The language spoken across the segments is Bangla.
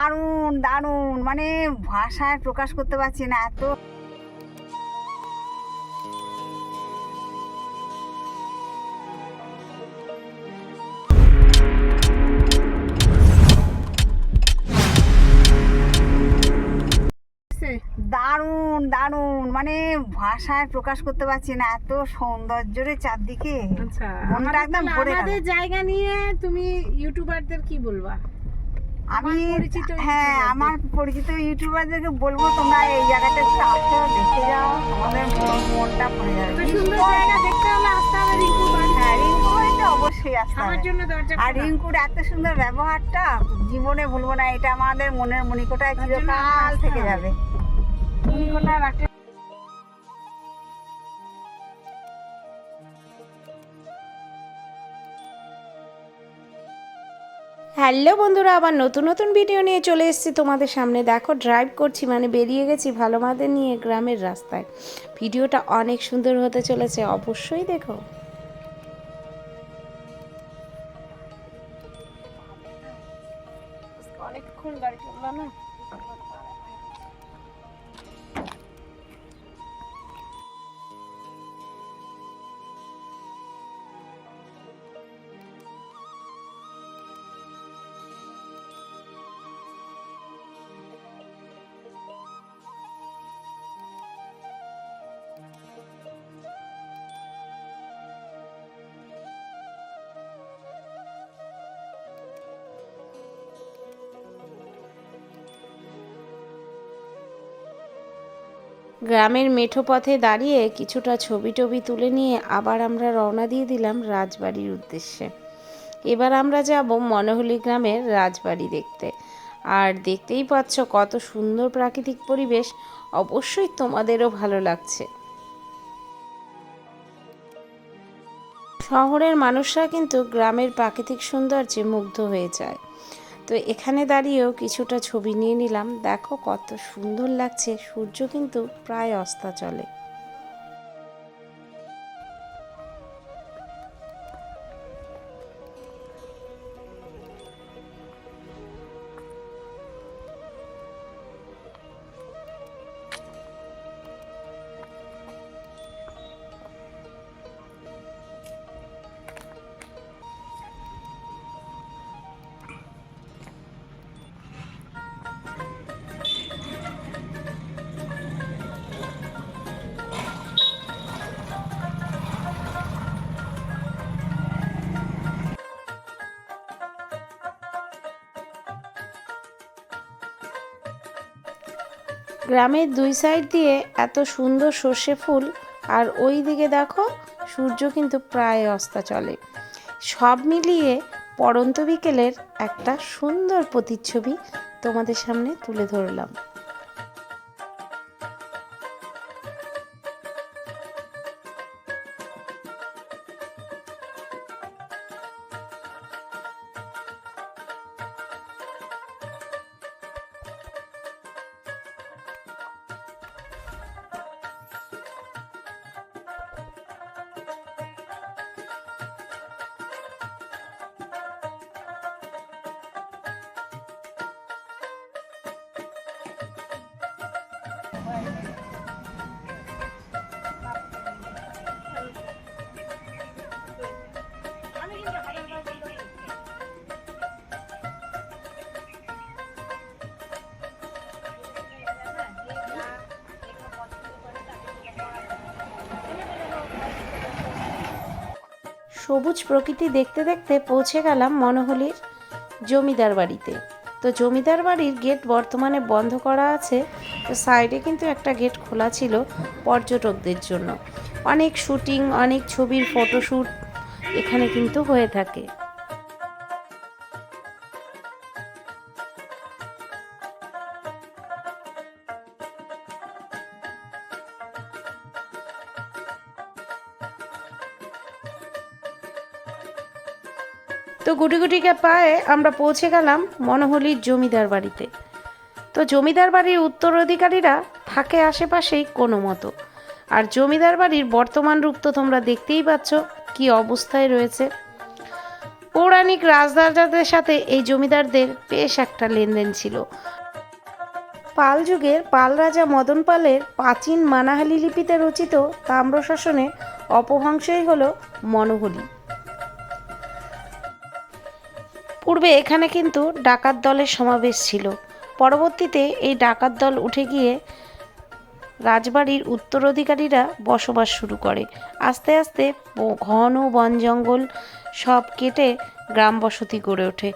দারুণ দারুণ। মানে ভাষায় প্রকাশ করতে পারছি না এত। দারুণ দারুণ। মানে ভাষায় প্রকাশ করতে পারছি না এত সৌন্দর্য রে চারদিকে। আচ্ছা মনটা একদম ভরে আমাদের জায়গা নিয়ে তুমি ইউটিউবারদের কি বলবা? আমি পরিচিত হ্যাঁ আমার পরিচিত ইউটিউবারদেরকে বলব তোমরা এই জায়গাটা একটু আসো দেখে যাও তোমাদের মন- মনটা ভরে যাবে। সুন্দর জায়গা দেখতে হলে আসতে হবে রিঙ্কু হ্যাঁ রিঙ্কু বাড়িতে অবশ্যই আসতে আমার জন্য দরজা আর রিঙ্কুর এত সুন্দর ব্যবহারটা জীবনে ভুলবো না এটা আমাদের মনের জন্য চিরকাল থেকে যাবে। মনিকোটায় রাখতে হ্যালো বন্ধুরা, আবার নতুন নতুন ভিডিও নিয়ে চলে এসেছি তোমাদের সামনে। দেখো ড্রাইভ করছি মানে বেরিয়ে গেছি ভালো মাদের নিয়ে গ্রামের রাস্তায়। ভিডিওটা অনেক সুন্দর হতে চলেছে, অবশ্যই দেখো। অনেকক্ষণ গাড়ি চলল না? গ্রামের মেঠো পথে দাঁড়িয়ে কিছুটা ছবি টবি তুলে নিয়ে আবার আমরা রওনা দিয়ে দিলাম রাজবাড়ির উদ্দেশ্যে। এবার আমরা যাব মনোহলি গ্রামের রাজবাড়ি দেখতে। আর দেখতেই পাচ্ছ কত সুন্দর প্রাকৃতিক পরিবেশ, অবশ্যই তোমাদেরও ভালো লাগছে। শহরের মানুষরা কিন্তু গ্রামের প্রাকৃতিক সৌন্দর্যে মুগ্ধ হয়ে যায়। তো এখানে দাঁড়িয়েও কিছুটা ছবি নিয়ে নিলাম। দেখো কত সুন্দর লাগছে। সূর্য কিন্তু প্রায় অস্তাচলে। গ্রামের দুই সাইড দিয়ে এত সুন্দর সর্ষে ফুল, আর ওই দিকে দেখো, সূর্য কিন্তু প্রায় অস্তা চলে। সব মিলিয়ে পরন্ত বিকেলের একটা সুন্দর প্রতিচ্ছবি তোমাদের সামনে তুলে ধরলাম। সবুজ প্রকৃতি দেখতে দেখতে পৌঁছে গেলাম মনোহলির জমিদার বাড়িতে। তো জমিদার বাড়ির গেট বর্তমানে বন্ধ করা আছে। তো সাইডে কিন্তু একটা গেট খোলা ছিল পর্যটকদের জন্য। অনেক শুটিং, অনেক ছবির ফটোশ্যুট এখানে কিন্তু হয়ে থাকে। তো গুটি গুটিকে পায়ে আমরা পৌঁছে গেলাম মনোহলির জমিদার বাড়িতে। তো জমিদার বাড়ির উত্তরাধিকারীরা থাকে আশেপাশেই কোনো মতো। আর জমিদার বাড়ির বর্তমান রূপ তো তোমরা দেখতেই পাচ্ছ, কি অবস্থায় রয়েছে। পৌরাণিক রাজরাজাদের সাথে এই জমিদারদের বেশ একটা লেনদেন ছিল। পাল যুগের পাল রাজা মদন পালের প্রাচীন মানাহালি লিপিতে রচিত তাম্রশাসনের অপভ্রংশই হল মনোহলি পূর্বে এখানে কিন্তু ডাকাত দলের সমাবেশ ছিল। পরবর্তীতে এই ডাকাত দল উঠে গিয়ে রাজবাড়ির উত্তরাধিকারীরা বসবাস শুরু করে। আস্তে আস্তে ঘন বন জঙ্গল সব কেটে গ্রাম বসতি গড়ে ওঠে।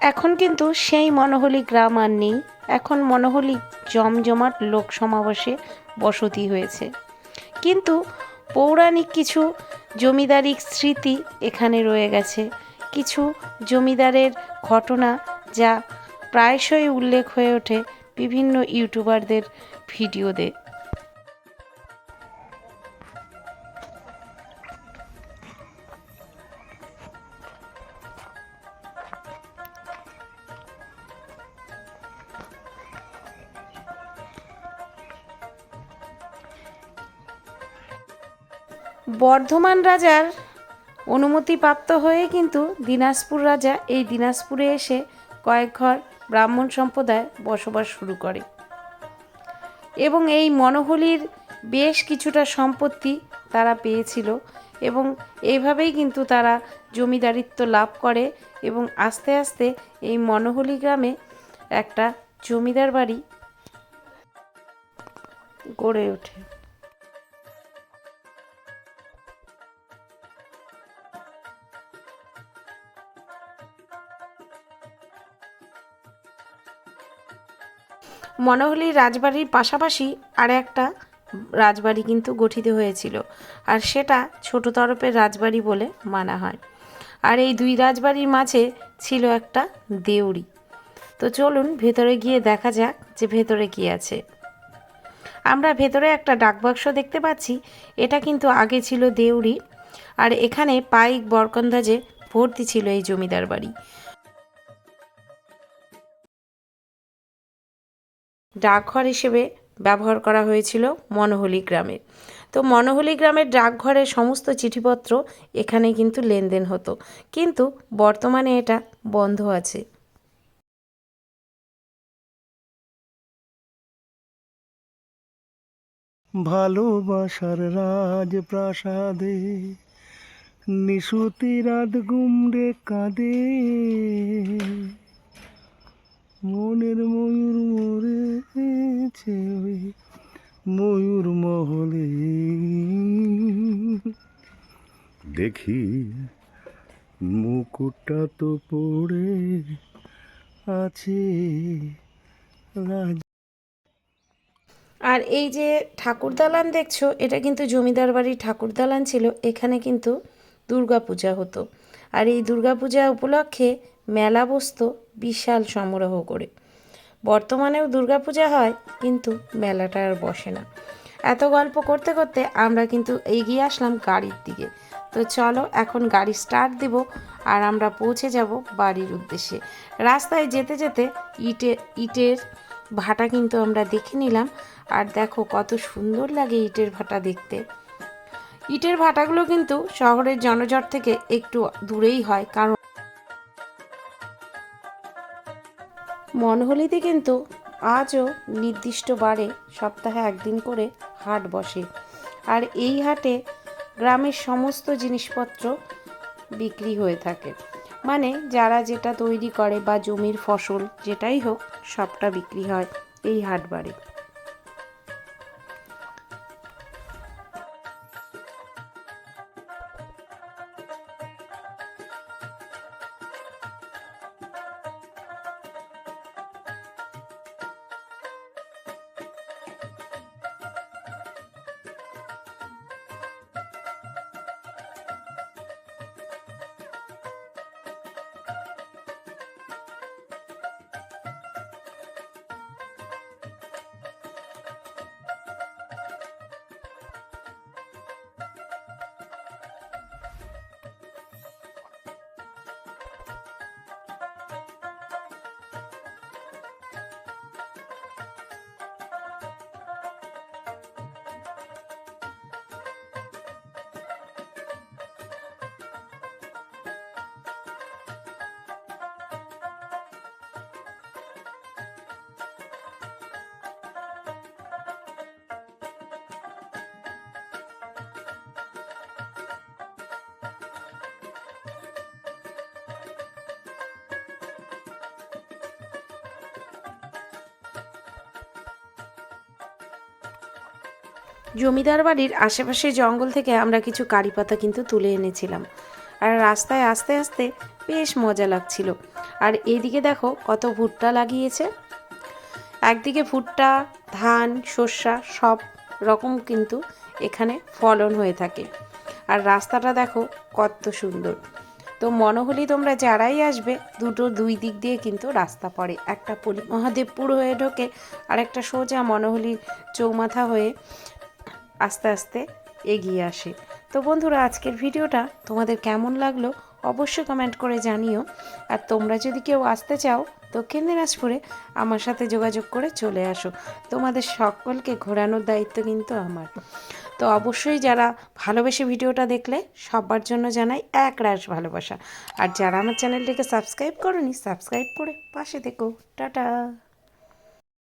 এখন কিন্তু সেই মনোহলি গ্রাম আর নেই। এখন মনোহলি জমজমাট লোক সমাবেশে বসতি হয়েছে। কিন্তু পৌরাণিক কিছু জমিদারি স্মৃতি এখানে রয়ে গেছে। কিছু জমিদারের ঘটনা যা প্রায়শই উল্লেখ হয়ে ওঠে বিভিন্ন ইউটিউবারদের ভিডিওতে। বর্ধমান রাজার অনুমতিপ্রাপ্ত হয়ে কিন্তু দিনাজপুর রাজা এই দিনাজপুরে এসে কয়েক ঘর ব্রাহ্মণ সম্প্রদায় বসবাস শুরু করে। এবং এই মনোহলির বেশ কিছুটা সম্পত্তি তারা পেয়েছিল এবং এইভাবেই কিন্তু তারা জমিদারিত্ব লাভ করে এবং আস্তে আস্তে এই মনোহলি গ্রামে একটা জমিদার বাড়ি গড়ে ওঠে। মনোহলি রাজবাড়ির পাশাপাশি আর একটা রাজবাড়ি কিন্তু গঠিত হয়েছিল। আর সেটা ছোট তরফের রাজবাড়ি বলে মানা হয়। আর এই দুই রাজবাড়ির মাঝে ছিল একটা দেউড়ি। তো চলুন ভেতরে গিয়ে দেখা যাক যে ভেতরে কি আছে। আমরা ভেতরে একটা ডাকবাক্স দেখতে পাচ্ছি। এটা কিন্তু আগে ছিল দেউড়ি। আর এখানে পাইক বরকন্দাজে ভর্তি ছিল এই জমিদার বাড়ি। ডাকঘর হিসেবে ব্যবহার করা হয়েছিল মনোহলি গ্রামে। তো মনোহলি গ্রামের ডাকঘরের সমস্ত চিঠিপত্র এখানে কিন্তু লেনদেন হতো। কিন্তু বর্তমানে এটা বন্ধ আছে। ভালোবাসার রাজপ্রাসাদে নিশুতি রাত গুমড়ে কাঁদে। মনের ময়ূর দেখি মুকুটটা তো পড়ে আছে আর এই যে ঠাকুর দালান দেখছ, এটা কিন্তু জমিদার বাড়ির ঠাকুর দালান ছিল, এখানে কিন্তু দুর্গাপূজা হতো। আর এই দুর্গাপূজা উপলক্ষে মেলা বসতো বিশাল সমারোহ করে। বর্তমানেও দুর্গাপূজা হয়, কিন্তু মেলাটা আর বসে না। এত গল্প করতে করতে আমরা কিন্তু এগিয়ে আসলাম গাড়ির দিকে। তো চলো এখন গাড়ি স্টার্ট দেব আর আমরা পৌঁছে যাব বাড়ির উদ্দেশ্যে। রাস্তায় যেতে যেতে ইটে, ইটের ভাটা কিন্তু আমরা দেখে নিলাম। আর দেখো কত সুন্দর লাগে ইটের ভাটা দেখতে। ইটের ভাটাগুলো কিন্তু শহরের জনজট থেকে একটু দূরেই হয়, কারণ মনহলিতে কিন্তু আজও নির্দিষ্ট বারে সপ্তাহে একদিন করে হাট বসে। আর এই হাটে গ্রামের সমস্ত জিনিসপত্র বিক্রি হয়ে থাকে। মানে যারা যেটা তৈরি করে বা জমির ফসল, যেটাই হোক, সবটা বিক্রি হয় এই হাটবারে। জমিদার বাড়ির আশেপাশে জঙ্গল থেকে আমরা কিছু কারি পাতা কিন্তু তুলে এনেছিলাম। আর রাস্তায় আস্তে আস্তে বেশ মজা লাগছিল। আর এদিকে দেখো কত ভুট্টা লাগিয়েছে। একদিকে ভুট্টা, ধান সর্ষা সব রকম কিন্তু এখানে ফলন হয়ে থাকে। আর রাস্তাটা দেখো কত সুন্দর। তো মনোহলি তোমরা যারাই আসবে, দুটো দুই দিক দিয়ে কিন্তু রাস্তা পড়ে। একটা মহাদেবপুর হয়ে ঢোকে আর একটা সোজা মনোহলি চৌমাথা হয়ে আস্তে আস্তে এগিয়ে আসে। তো বন্ধুরা, আজকের ভিডিওটা তোমাদের কেমন লাগল অবশ্যই কমেন্ট করে জানিও। আর তোমরা যদি কেউ আসতে চাও দক্ষিণ দিনাজপুরে, আমার সাথে যোগাযোগ করে চলে আসো। তোমাদের সকলকে ঘোরানোর দায়িত্ব কিন্তু আমার। তো অবশ্যই যারা ভালোবেসে ভিডিওটা দেখলে, সবার জন্য জানাই এক রাশ ভালোবাসা। আর যারা আমার চ্যানেলটিকে সাবস্ক্রাইব করনি সাবস্ক্রাইব করে পাশে দেখো টাটা।